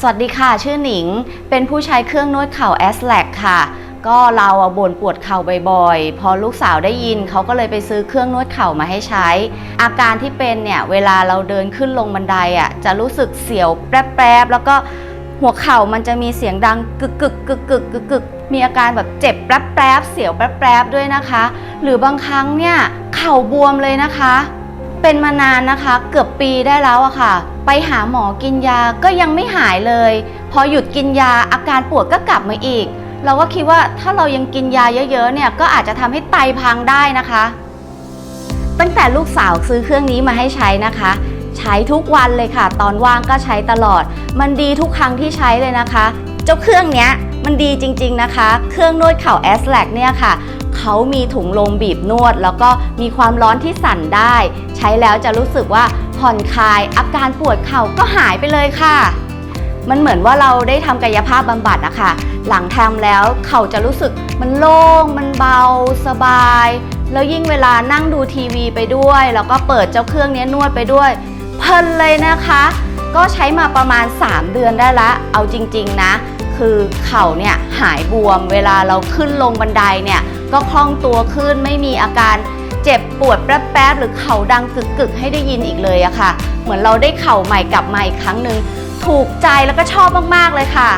สวัสดีค่ะชื่อหนิง เป็นผู้ใช้เครื่องนวดเข่า a s l a c ค่ะ ก็เราอบ่นปวดเข่าบ่อยๆ พอลูกสาวได้ยินเขาก็เลยไปซื้อเครื่องนวดเข่ามาให้ใช้ อาการที่เป็นเนี่ยเวลาเราเดินขึ้นลงบันไดอะจะรู้สึกเสียวแปรบๆแล้วก็หัวเข่ามันจะมีเสียงดังกึกกึกกึกกึกกึกกึกมีอาการแบบเจ็บแปรบๆเสียวแปรบๆด้วยนะคะ หรือบางครั้งเนี่ยเข่าบวมเลยนะคะ เป็นมานานนะคะ เกือบปีได้แล้วอะค่ะ ไปหาหมอกินยาก็ยังไม่หายเลย พอหยุดกินยาอาการปวดก็กลับมาอีก เราก็คิดว่าถ้าเรายังกินยาเยอะๆเนี่ยก็อาจจะทำให้ไตพังได้นะคะ ตั้งแต่ลูกสาวซื้อเครื่องนี้มาให้ใช้นะคะ ใช้ทุกวันเลยค่ะ ตอนว่างก็ใช้ตลอด มันดีทุกครั้งที่ใช้เลยนะคะ เจ้าเครื่องเนี้ยมันดีจริงๆนะคะ เครื่องนวดเข่า a s l a c เนี่ยค่ะ เขามีถุงลมบีบนวด แล้วก็มีความร้อนที่สั่นได้ ใช้แล้วจะรู้สึกว่าผ่อนคลายอาการปวดเข่าก็หายไปเลยค่ะ มันเหมือนว่าเราได้ทำกายภาพบำบัดอะค่ะหลังทำแล้วเข่าจะรู้สึกมันโล่ง มันเบา สบาย แล้วยิ่งเวลานั่งดูทีวีไปด้วย แล้วก็เปิดเจ้าเครื่องนี้นวดไปด้วย เพลินเลยนะคะ ก็ใช้มาประมาณ 3 เดือนได้ละ เอาจริง ๆ นะ คือเข่าเนี่ยหายบวม เวลาเราขึ้นลงบันไดเนี่ย ก็คล่องตัวขึ้นไม่มีอาการเจ็บปวดแป๊บๆหรือเข่าดังกึกกึกให้ได้ยินอีกเลยอะค่ะ เหมือนเราได้เข่าใหม่กลับมาอีกครั้งหนึ่งถูกใจแล้วก็ชอบมากๆเลยค่ะ